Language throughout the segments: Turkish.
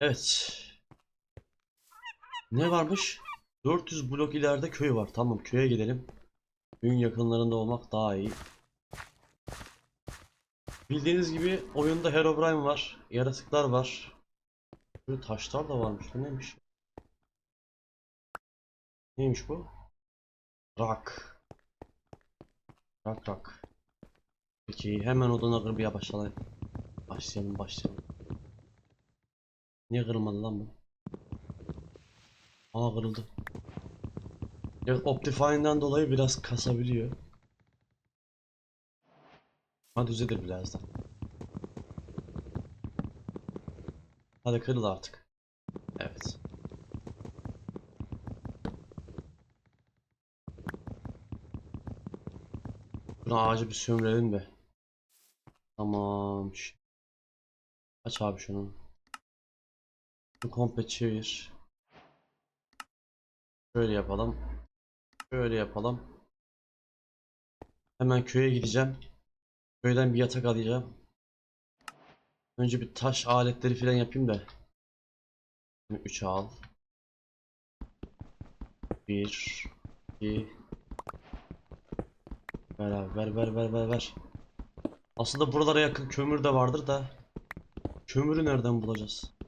Evet. Ne varmış? 400 blok ileride köy var. Tamam köye gidelim. Köyün yakınlarında olmak daha iyi. Bildiğiniz gibi oyunda Herobrine var. Yaratıklar var. Böyle taşlar da varmış. Bu neymiş? Neymiş bu? Rock. Rock rock. Peki hemen odana kırmaya başlayalım. Başlayalım başlayalım. Niye kırılmadı lan bu? Aa kırıldı. Ya Optifine'den dolayı biraz kasabiliyor. Ama düzelir birazdan. Hadi kırıl artık. Evet. Şunu ağacı bir sömürelim de. Tamam. Aç abi şunu. Şunu komple çevir. Şöyle yapalım. Şöyle yapalım. Hemen köye gideceğim. Köyden bir yatak alacağım. Önce bir taş aletleri falan yapayım da. 3 al. 1 2 Ver abi ver ver ver ver ver. Aslında buralara yakın kömür de vardır da. Kömürü nereden bulacağız?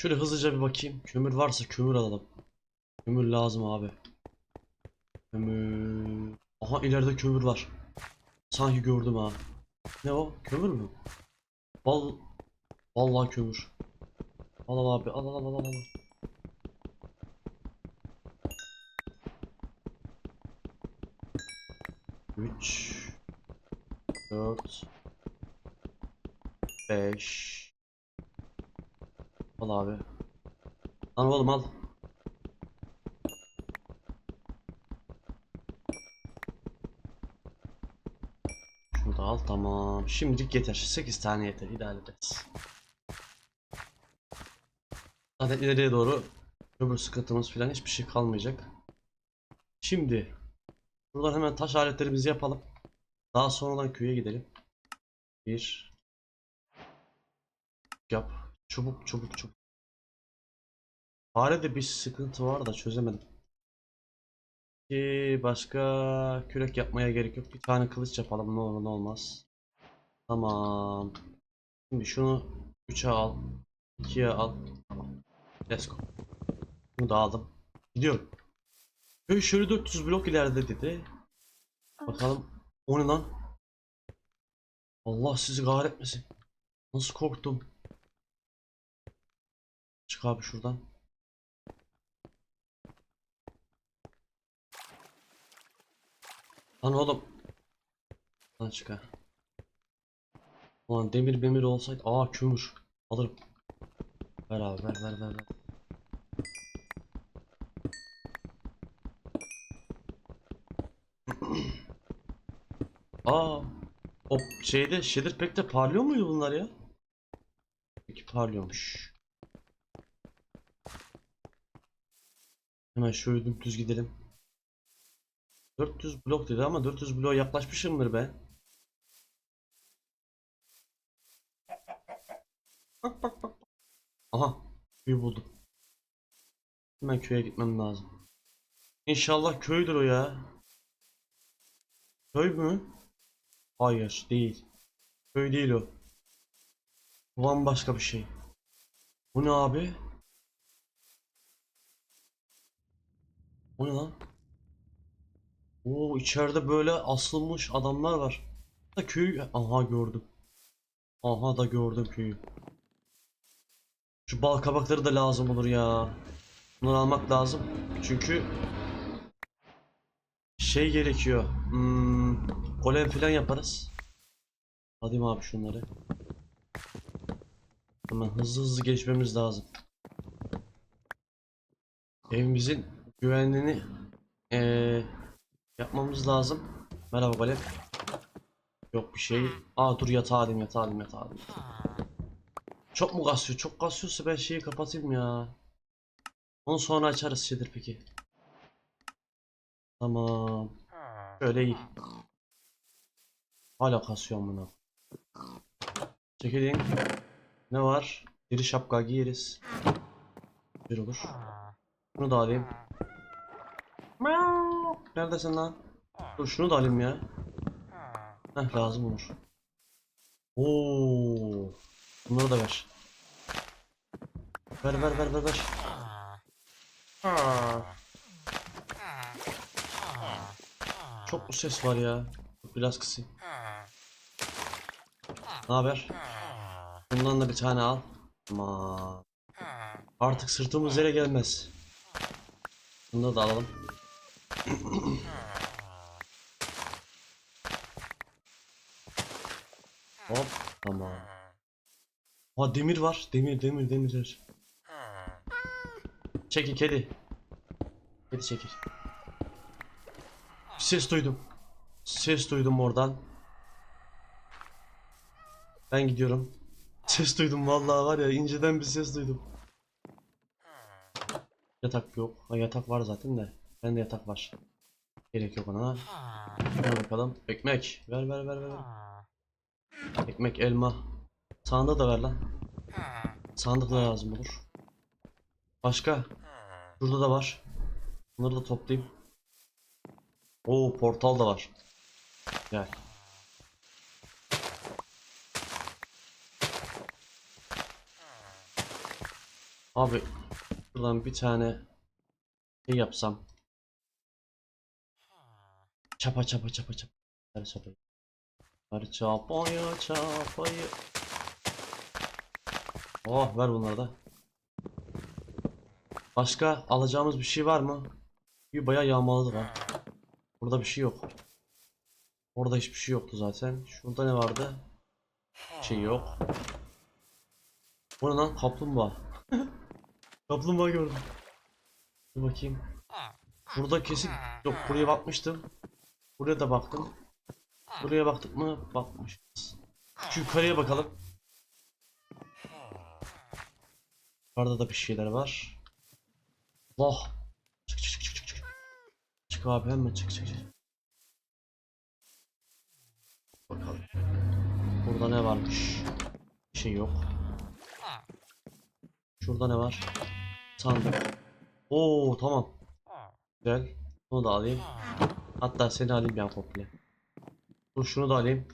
Şöyle hızlıca bir bakayım. Kömür varsa kömür alalım. Kömür lazım abi. Kömür. Aha ileride kömür var. Sanki gördüm ha. Ne o? Kömür mü? Val Vallahi kömür. Al al abi al al al al al. Üç, dört, beş. Al abi. Lan oğlum al. Şunu da al tamam. Şimdilik yeter. 8 tane yeter. İdare ederiz. Zaten ileriye doğru öbür sıkıntımız falan hiçbir şey kalmayacak. Şimdi buradan hemen taş aletlerimizi yapalım. Daha sonradan köye gidelim. Bir yap. Çubuk çubuk çubuk. Farede bir sıkıntı var da çözemedim. Ki başka kürek yapmaya gerek yok. Bir tane kılıç yapalım ne olur ne olmaz. Tamam. Şimdi şunu 3'e al. 2'ye al. Tamam. Let's go. Bunu da aldım. Gidiyorum. Köy şöyle 400 blok ileride dedi. Bakalım. O ne lan? Allah sizi kahretmesin. Nasıl korktum. Çık abi şuradan. Lan oğlum. Lan çık ha. Ulan demir bemir olsaydı. Aa kömür. Alırım. Ver abi ver ver ver ver. Aa. O şeyde Shader Pack'te parlıyor muydu bunlar ya? Peki parlıyormuş. Hemen şöyle dümdüz gidelim. 400 blok dedi ama 400 bloğa yaklaşmışımdır be. Bak bak bak. Aha. Köyü buldum. Hemen köye gitmem lazım. İnşallah köydür o ya. Köy mü? Hayır değil. Köy değil o. Bu bambaşka bir şey. Bu ne abi? O ne lan? Oo içeride böyle asılmış adamlar var. Da köy aha gördüm. Aha da gördüm köyü. Şu bal kabakları da lazım olur ya. Bunları almak lazım. Çünkü şey gerekiyor. Hmm, golem falan yaparız. Hadi abi şunları. Hemen hızlı hızlı geçmemiz lazım. Evimizin güvenliğini eee yapmamız lazım. Merhaba golem. Yok bir şey. Aa dur yatağa alayım yatağa alayım yatağa alayım. Çok mu kasıyor? Çok kasıyorsa ben şeyi kapatayım ya. Onu sonra açarız şeydir peki. Tamam. Şöyle iyi. Hala kasıyor bunu. Çekilin. Ne var? Deri şapka giyeriz. Bir olur. Şunu da alayım. Neredesin lan? Dur şunu da alayım ya. Heh lazım olur. Oo. Bunları da ver. Ver ver ver ver ver. Çok mu ses var ya? Biraz kısayım. Ne haber? Bundan da bir tane al. Aman. Artık sırtımız yere gelmez. Bunu da alalım. Hop tamam. Ha demir var. Demir demir demir. Çekil kedi. Kedi çekil. Ses duydum. Ses duydum oradan. Ben gidiyorum. Ses duydum vallahi var ya inceden bir ses duydum. Yatak yok. Ha, yatak var zaten de. Bende yatak var. Gerek yok ona. Ver bakalım. Ekmek. Ver ver ver ver. Ekmek, elma. Sandığı da ver lan. Sandık da lazım olur. Başka? Burada da var. Bunları da toplayayım. Oo portal da var. Gel. Abi buradan bir tane şey yapsam. Çapa çapa çapa çapa. Ver çapayı. Ver çapayı çapayı. Oh ver bunları da. Başka alacağımız bir şey var mı? Bir bayağı yağmaladık ha. Burada bir şey yok. Orada hiçbir şey yoktu zaten. Şurada ne vardı? Bir şey yok. Bu ne lan? Kaplumbağa. Kaplumbağa gördüm. Dur bakayım. Burada kesin yok buraya bakmıştım. Buraya da baktım. Buraya baktık mı? Bakmışız. Şu yukarıya bakalım. Yukarıda da bir şeyler var. Allah. Çık çık çık çık çık. Çık abi hemen çık çık çık. Bakalım. Burada ne varmış? Bir şey yok. Şurada ne var? Sandık. Oo tamam. Güzel. Bunu da alayım. Hatta seni alayım ya komple. Dur şunu da alayım.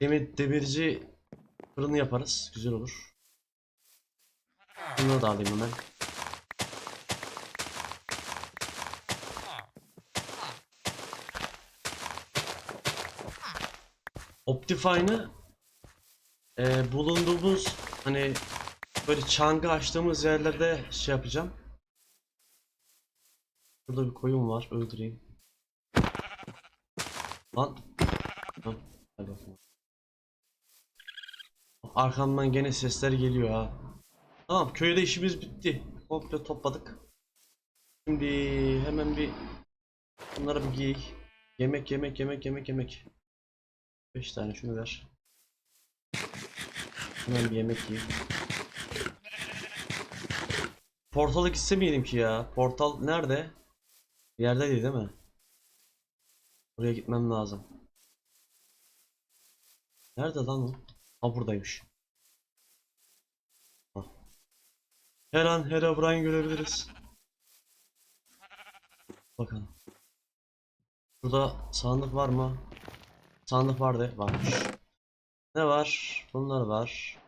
Demir, demirci fırını yaparız. Güzel olur. Bunu da alayım hemen. Optifine'ı e, bulunduğumuz hani böyle çangı açtığımız yerlerde şey yapacağım. Burada bir koyun var. Öldüreyim. Lan. Hadi. Arkamdan gene sesler geliyor ha. Tamam köyde işimiz bitti. Komple topladık. Şimdi hemen bir bunları bir giy. Yemek yemek yemek yemek yemek. 5 tane şunu ver. Hemen bir yemek yiyeyim. Portala gitsemeyelim ki ya. Portal nerede? Yerdeydi değil mi? Oraya gitmem lazım. Nerede lan o? Ha buradaymış. Ha. Her an Herobrine görebiliriz. Bakalım. Burada sandık var mı? Sandık vardı. Varmış. Ne var? Bunlar var.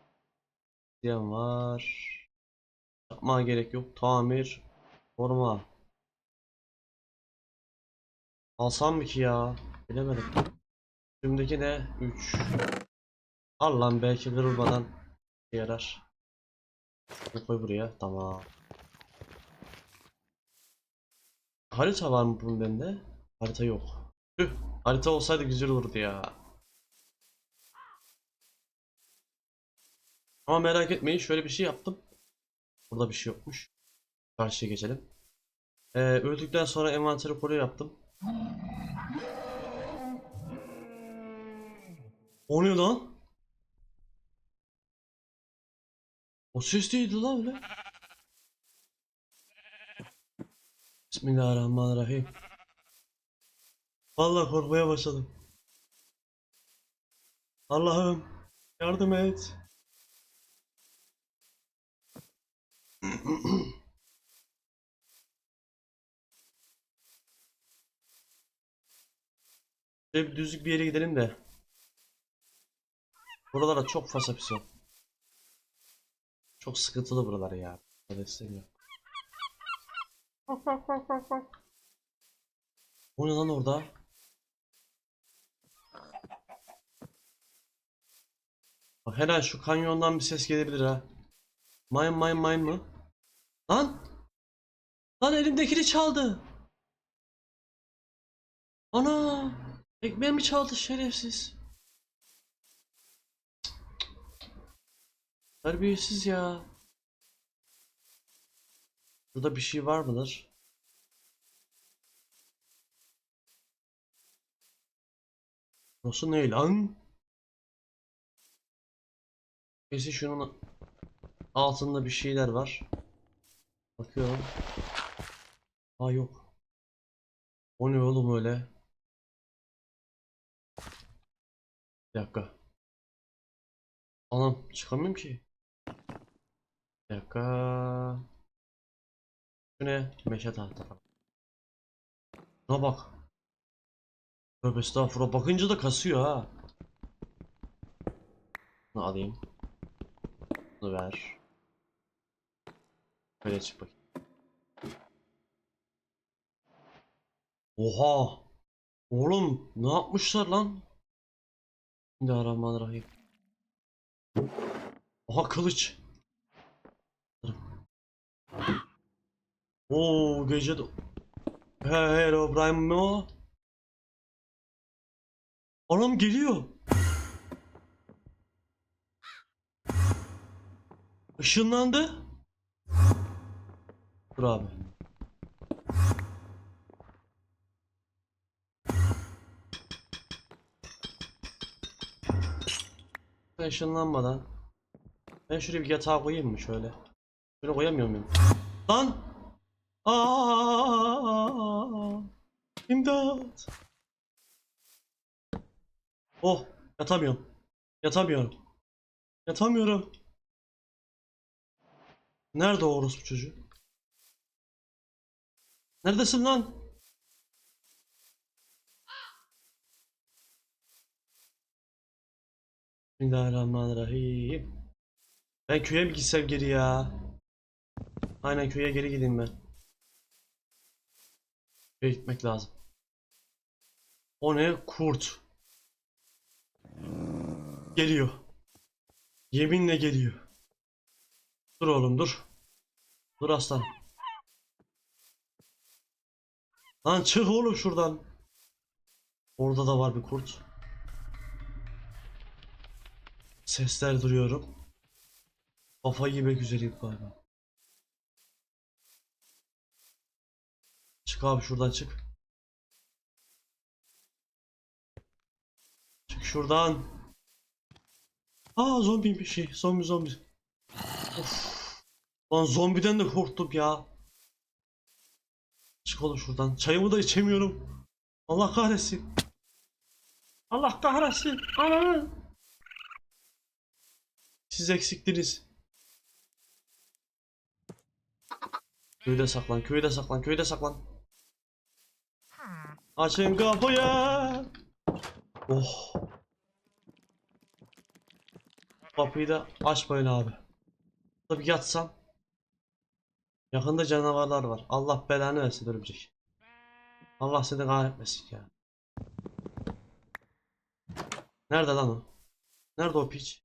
Diyen var. Yapmaya gerek yok. Tamir. Koruma. Alsam mı ki ya? Bilemedim. Şimdiki ne? 3. Al lan belki kırılmadan yarar. Bunu koy buraya. Tamam. Harita var mı bunun bende? Harita yok. Tüh. Harita olsaydı güzel olurdu ya. Ama merak etmeyin şöyle bir şey yaptım. Burada bir şey yokmuş. Karşıya geçelim. Ee, öldükten sonra envanteri koruyor yaptım. O ne lan? O ses değildi lan öyle. Bismillahirrahmanirrahim. Vallahi korkmaya başladım. Allah'ım. Yardım et. Şöyle bir düzlük bir yere gidelim de. Buralara çok fazla pis o. Çok sıkıntılı buralar ya. Böyle istemiyorum. O ne lan orada? Bak her an şu kanyondan bir ses gelebilir ha. Mayın mayın mayın mı? Lan! Lan elimdekini çaldı. Ana! Ekmeğimi çaldı şerefsiz. Terbiyesiz ya. Burada bir şey var mıdır? Burası ne lan? Kesin şunun altında bir şeyler var. Bakıyorum. Aa yok. O ne oğlum öyle? Bir dakika. Anam çıkamıyorum ki. Bir dakika. Şu ne? Meşe tahta. Şuna bak. Tövbe estağfurullah. Bakınca da kasıyor ha. Bunu alayım. Bunu ver. Böyle çık bakayım. Oha! Oğlum ne yapmışlar lan? Bismillahirrahmanirrahim. Oha kılıç. Oo gece de... He hello Brian mi o? Anam geliyor. Işınlandı. Dur abi. Ben ışınlanmadan. Ben şuraya bir yatağa koyayım mı şöyle? Şöyle koyamıyor muyum? Lan! Aa! İmdat! Oh, yatamıyorum. Yatamıyorum. Yatamıyorum. Nerede o orospu çocuğu? Neredesin lan? Bismillahirrahmanirrahim. Ben köye mi gitsem geri ya? Aynen köye geri gideyim ben. Köye gitmek lazım. O ne? Kurt. Geliyor. Yeminle geliyor. Dur oğlum dur. Dur aslan. Lan çık oğlum şuradan. Orada da var bir kurt. Sesler duyuyorum. Kafayı yemek üzereyim galiba. Çık abi şuradan çık. Çık şuradan. Aa zombi bir şey. Zombi zombi. Of. Lan zombiden de korktum ya. Çık oğlum şuradan. Çayımı da içemiyorum. Allah kahretsin. Allah kahretsin. Ananı. Siz eksiktiniz. Köyde saklan, köyde saklan, köyde saklan. Açın kapıyı. Oh. Kapıyı da açmayın abi. Tabii yatsam. Yakında canavarlar var. Allah belanı versin örümcek. Allah seni kahretmesin ya. Nerede lan o? Nerede o piç?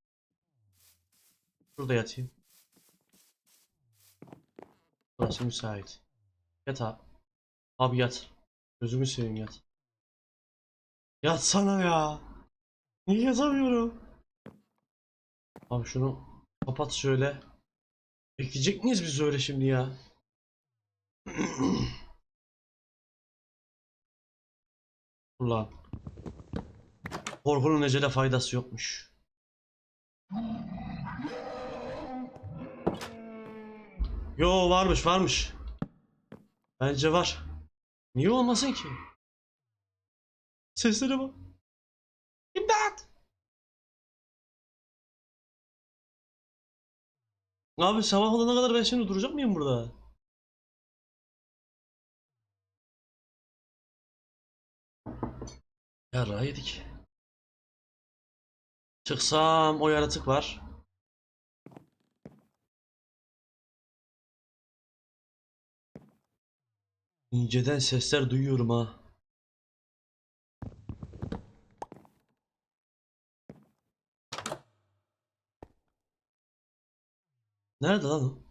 Şurada yatayım. Burası müsait. Yat abi. Abi yat. Gözümü seveyim yat. Yatsana ya. Niye yatamıyorum? Abi şunu kapat şöyle. Bekleyecek miyiz biz öyle şimdi ya? Ulan. Korkunun ecele faydası yokmuş. Yo varmış varmış. Bence var. Niye olmasın ki? Seslere bak. İmdat! Abi sabah olana kadar ben şimdi duracak mıyım burada? Yarrağı yedik. Çıksam o yaratık var. İnceden sesler duyuyorum ha. Nerede lan o?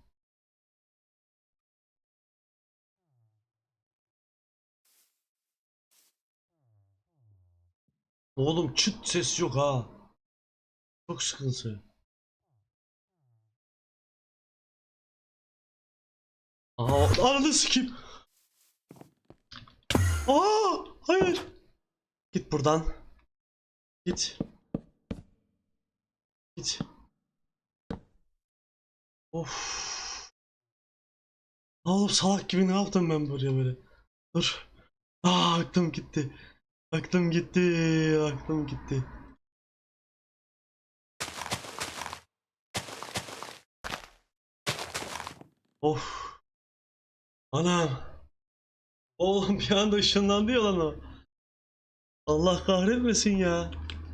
Oğlum çıt ses yok ha. Çok sıkıntı. Aa, ananı sikeyim. Aa, hayır. Git buradan. Git. Git. Of. Oğlum salak gibi ne yaptım ben buraya böyle? Dur. Aa, aklım gitti. Aklım gitti. Aklım gitti. Of. Anam. Oğlum bir anda ışınlandı ya lan o. Allah kahretmesin ya.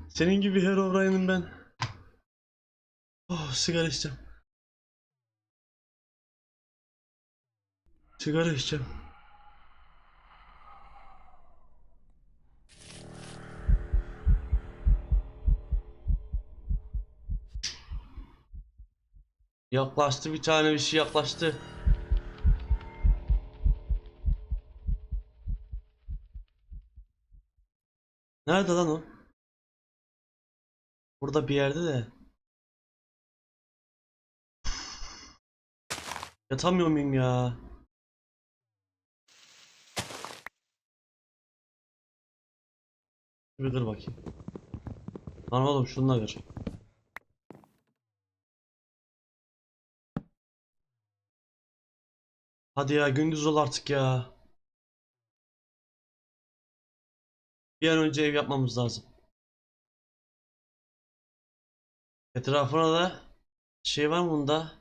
Senin gibi Herobrine'im ben. Oh sigara içeceğim. Sigara içeceğim. Yaklaştı bir tane bir şey yaklaştı. Nerede lan o? Burada bir yerde de. Yatamıyor muyum ya? Bir kır bakayım. Lan oğlum şunu kır. Hadi ya gündüz ol artık ya. Bir an önce ev yapmamız lazım. Etrafına da şey var mı bunda?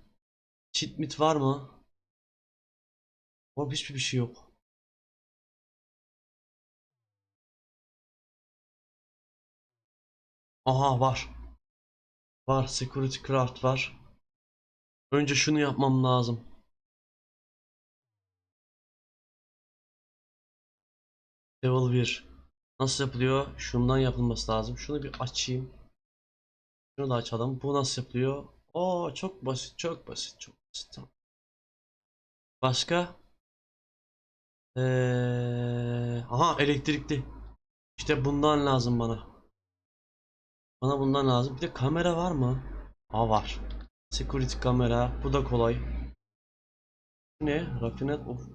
Çit mit var mı? O hiçbir bir şey yok. Aha var. Var security craft var. Önce şunu yapmam lazım. Level 1. Nasıl yapılıyor? Şundan yapılması lazım. Şunu bir açayım. Şunu da açalım. Bu nasıl yapılıyor? Oo çok basit, çok basit, çok basit. Tamam. Başka? Ee, aha elektrikli. İşte bundan lazım bana. Bana bundan lazım. Bir de kamera var mı? Aa var. Security kamera. Bu da kolay. Ne? Rafinet of.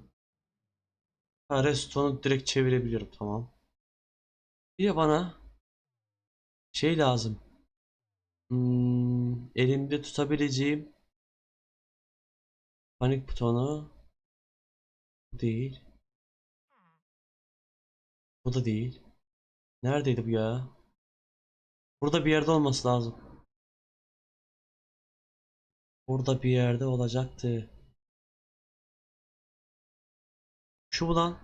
Ha redstone'u direkt çevirebiliyorum. Tamam. Bir de bana şey lazım. Hmm, elimde tutabileceğim panik butonu Bu değil. Bu da değil. Neredeydi bu ya? Burada bir yerde olması lazım. Burada bir yerde olacaktı. Şu mu lan?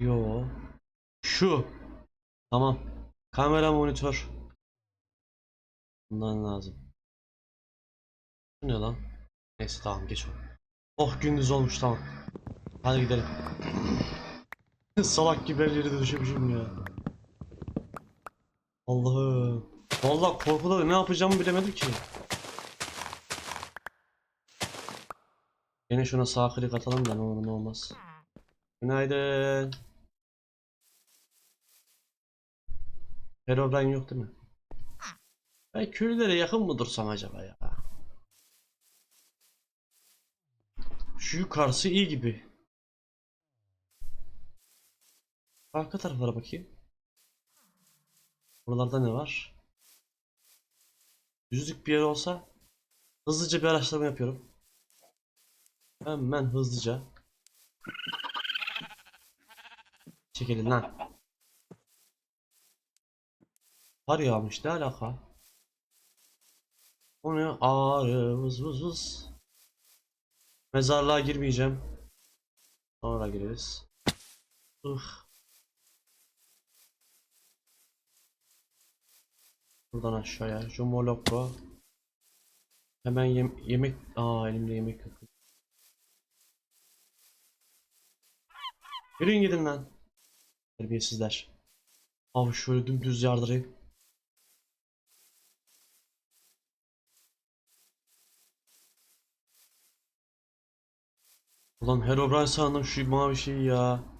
Yo. Şu. Tamam. Kamera monitör. Bundan lazım. Bu ne lan? Neyse tamam geç o. Oh gündüz olmuş tamam. Hadi gidelim. Salak gibi her yere düşemişim ya. Allah'ım. Vallahi korkuda ne yapacağımı bilemedim ki. Yine şuna sağ klik atalım da ne olur ne olmaz. Günaydın. Herobrine yok değil mi? Ben köylülere yakın mı dursam acaba ya? Şu yukarısı iyi gibi. Arka taraflara bakayım. Buralarda ne var? Düzlük bir yer olsa hızlıca bir araştırma yapıyorum. Hemen hızlıca. Çekilin lan. Kar yağmış ne alaka? O ne? Ağrı vız vız vız. Mezarlığa girmeyeceğim. Sonra gireriz. Ih. Buradan aşağıya. Jumoloko. Hemen yem yemek... Aa elimde yemek yok. Yürüyün gidin lan. Terbiyesizler. Abi şöyle dümdüz yardırayım. Ulan Herobrine sandım şu mavi şeyi ya.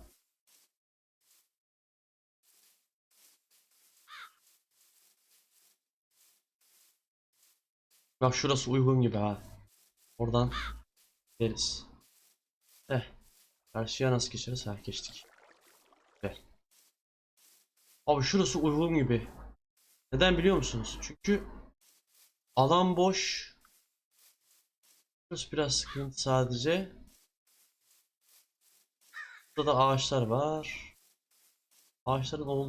Bak şurası uygun gibi ha. Oradan gideriz. Eh. Karşıya nasıl geçeriz? Ha geçtik. Güzel. Abi şurası uygun gibi. Neden biliyor musunuz? Çünkü alan boş. Burası biraz sıkıntı sadece. Burada da ağaçlar var. Ağaçların olduğu